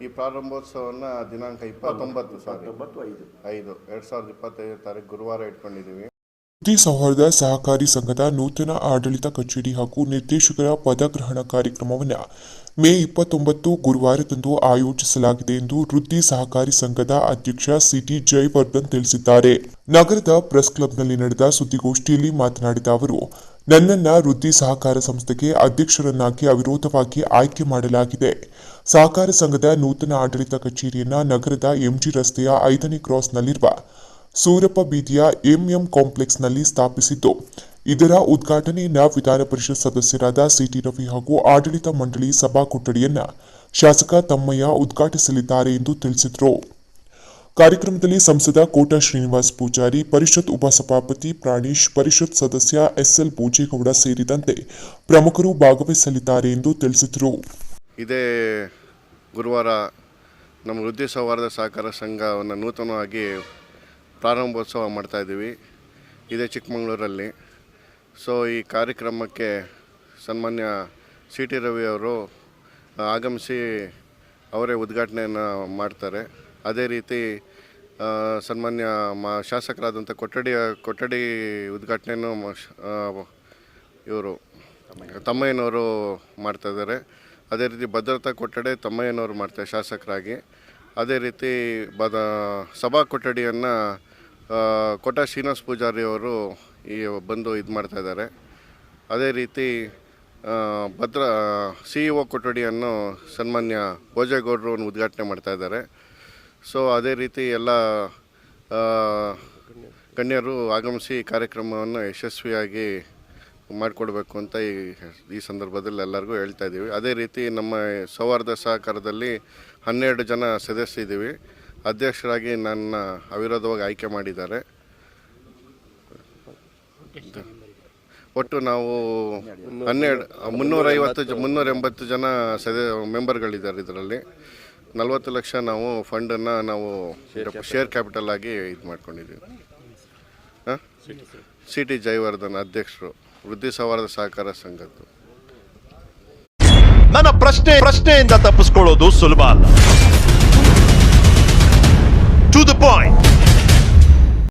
ಈ ಪ್ರಾರಂಭೋತ್ಸವವನ್ನು ದಿನಾಂಕ ಇಪ್ಪತ್ತೊಂಬತ್ತು ಸಾರಿ ಹತ್ತೊಂಬತ್ತು ಐದು. ಐದು. ಎರಡು ಸಾವಿರದ ಇಪ್ಪತ್ತೈದು ತಾರೀಕು ಗುರುವಾರ ಇಟ್ಕೊಂಡಿದ್ದೀವಿ ಪ್ರತಿ ಸೌಹಾರ್ದ ಸಹಕಾರಿ ಸಂಘದ ನೂತನ ಆಡಳಿತ ಕಚೇರಿ ಹಾಗೂ ನಿರ್ದೇಶಕರ ಪದಗ್ರಹಣ ಕಾರ್ಯಕ್ರಮವನ್ನು ಮೇ ಇಪ್ಪತ್ತೊಂಬತ್ತು ಗುರುವಾರದಂದು ಆಯೋಜಿಸಲಾಗಿದೆ ಎಂದು ವೃತ್ತಿ ಸಹಕಾರಿ ಸಂಘದ ಅಧ್ಯಕ್ಷ ಸಿಟಿ ಜಯವರ್ಧನ್ ತಿಳಿಸಿದ್ದಾರೆ. ನಗರದ ಪ್ರೆಸ್ ಕ್ಲಬ್ನಲ್ಲಿ ನಡೆದ ಸುದ್ದಿಗೋಷ್ಠಿಯಲ್ಲಿ ಮಾತನಾಡಿದ ಅವರು, ನನ್ನನ್ನ ವೃದ್ಧಿ ಸಹಕಾರ ಸಂಸ್ಥೆಗೆ ಅಧ್ಯಕ್ಷರನ್ನಾಗಿ ಅವಿರೋಧವಾಗಿ ಆಯ್ಕೆ ಮಾಡಲಾಗಿದೆ. ಸಹಕಾರ ಸಂಘದ ನೂತನ ಆಡಳಿತ ಕಚೇರಿಯನ್ನ ನಗರದ ಎಂಜಿ ರಸ್ತೆಯ ಐದನೇ ಕ್ರಾಸ್ನಲ್ಲಿರುವ ಸೂರಪ್ಪ ಬೀದಿಯ ಎಂಎಂ ಕಾಂಪ್ಲೆಕ್ಸ್ನಲ್ಲಿ ಸ್ಥಾಪಿಸಿದ್ದು. ಇದರ ಉದ್ಘಾಟನೆಯನ್ನ ವಿಧಾನ ಪರಿಷತ್ ಸದಸ್ಯರಾದ ಸಿಟಿ ರವಿ ಹಾಗೂ ಆಡಳಿತ ಮಂಡಳಿ ಸಭಾ ಕೊಠಡಿಯನ್ನ ಶಾಸಕ ತಮ್ಮಯ್ಯ ಉದ್ಘಾಟಿಸಲಿದ್ದಾರೆ ಎಂದು ತಿಳಿಸಿದರು. ಕಾರ್ಯಕ್ರಮದಲ್ಲಿ ಸಂಸದ ಕೋಟ ಶ್ರೀನಿವಾಸ್ ಪೂಜಾರಿ, ಪರಿಷತ್ ಉಪಸಭಾಪತಿ ಪ್ರಾಣೇಶ್, ಪರಿಷತ್ ಸದಸ್ಯ ಎಸ್ಎಲ್ ಭೋಜೇಗೌಡ ಸೇರಿದಂತೆ ಪ್ರಮುಖರು ಭಾಗವಹಿಸಲಿದ್ದಾರೆ ಎಂದು ತಿಳಿಸಿದರು. ಇದೇ ಗುರುವಾರ ನಮ್ಮ ವೃದ್ಧಿ ಸೌಹಾರ್ದ ಸಹಕಾರ ಸಂಘವನ್ನು ನೂತನವಾಗಿ ಪ್ರಾರಂಭೋತ್ಸವ ಮಾಡ್ತಾಯಿದ್ದೀವಿ ಇದೇ ಚಿಕ್ಕಮಗಳೂರಲ್ಲಿ. ಸೊ, ಈ ಕಾರ್ಯಕ್ರಮಕ್ಕೆ ಸನ್ಮಾನ್ಯ ಸಿ ಟಿ ರವಿ ಅವರು ಆಗಮಿಸಿ ಅವರೇ ಉದ್ಘಾಟನೆಯನ್ನು ಮಾಡ್ತಾರೆ. ಅದೇ ರೀತಿ ಸನ್ಮಾನ್ಯ ಮಾ, ಶಾಸಕರಾದಂಥ ಕೊಠಡಿ ಕೊಠಡಿ ಉದ್ಘಾಟನೆಯನ್ನು ಇವರು, ತಮ್ಮಯ್ಯನವರು ಮಾಡ್ತಾ ಇದ್ದಾರೆ. ಅದೇ ರೀತಿ ಭದ್ರತಾ ಕೊಠಡಿ ತಮ್ಮಯ್ಯನವರು ಮಾಡ್ತಾರೆ ಶಾಸಕರಾಗಿ. ಅದೇ ರೀತಿ ಬದ, ಸಭಾ ಕೊಠಡಿಯನ್ನು ಕೋಟ ಶ್ರೀನಿವಾಸ್ ಪೂಜಾರಿ ಅವರು ಈ ಬಂದು ಇದು ಮಾಡ್ತಾ ಇದ್ದಾರೆ. ಅದೇ ರೀತಿ ಭದ್ರ, ಸಿ ಇ ಒ ಕೊಠಡಿಯನ್ನು ಸನ್ಮಾನ್ಯ ಭೋಜೇಗೌಡರು ಉದ್ಘಾಟನೆ ಮಾಡ್ತಾ ಇದ್ದಾರೆ. ಸೊ, ಅದೇ ರೀತಿ ಎಲ್ಲ ಗಣ್ಯರು ಆಗಮಿಸಿ ಕಾರ್ಯಕ್ರಮವನ್ನು ಯಶಸ್ವಿಯಾಗಿ ಮಾಡಿಕೊಡ್ಬೇಕು ಅಂತ ಈ ಈ ಸಂದರ್ಭದಲ್ಲಿ ಎಲ್ಲರಿಗೂ ಹೇಳ್ತಾ ಇದ್ದೀವಿ. ಅದೇ ರೀತಿ ನಮ್ಮ ಸೌಹಾರ್ದ ಸಹಕಾರದಲ್ಲಿ ಹನ್ನೆರಡು ಜನ ಸದಸ್ಯರಿದ್ದೀವಿ ಅಧ್ಯಕ್ಷರಾಗಿ ನನ್ನ ಅವಿರೋಧವಾಗಿ ಆಯ್ಕೆ ಮಾಡಿದ್ದಾರೆ. ಒಟ್ಟು ನಾವು ಹನ್ನೆರಡು ಮುನ್ನೂರೈವತ್ತು ಜ ಮುನ್ನೂರ ಎಂಬತ್ತು ಜನ ಸದ ಮೆಂಬರ್ಗಳಿದ್ದಾರೆ ಇದರಲ್ಲಿ. ನಲವತ್ತು ಲಕ್ಷ ನಾವು ಫಂಡನ್ನು ನಾವು ಶೇರ್ ಕ್ಯಾಪಿಟಲ್ ಆಗಿ ಇದು ಮಾಡ್ಕೊಂಡಿದ್ದೀವಿ. ಹಾಂ? ಸಿ ಟಿ ಜಯವರ್ಧನ್ ಅಧ್ಯಕ್ಷರು ವೃದ್ಧಿ ಸವಾರದ ಸಹಕಾರ ಸಂಘದ್ದು. ನನ್ನ ಪ್ರಶ್ನೆ ಪ್ರಶ್ನೆಯಿಂದ ತಪ್ಪಿಸ್ಕೊಳ್ಳೋದು ಸುಲಭ ಅಲ್ಲ. To the point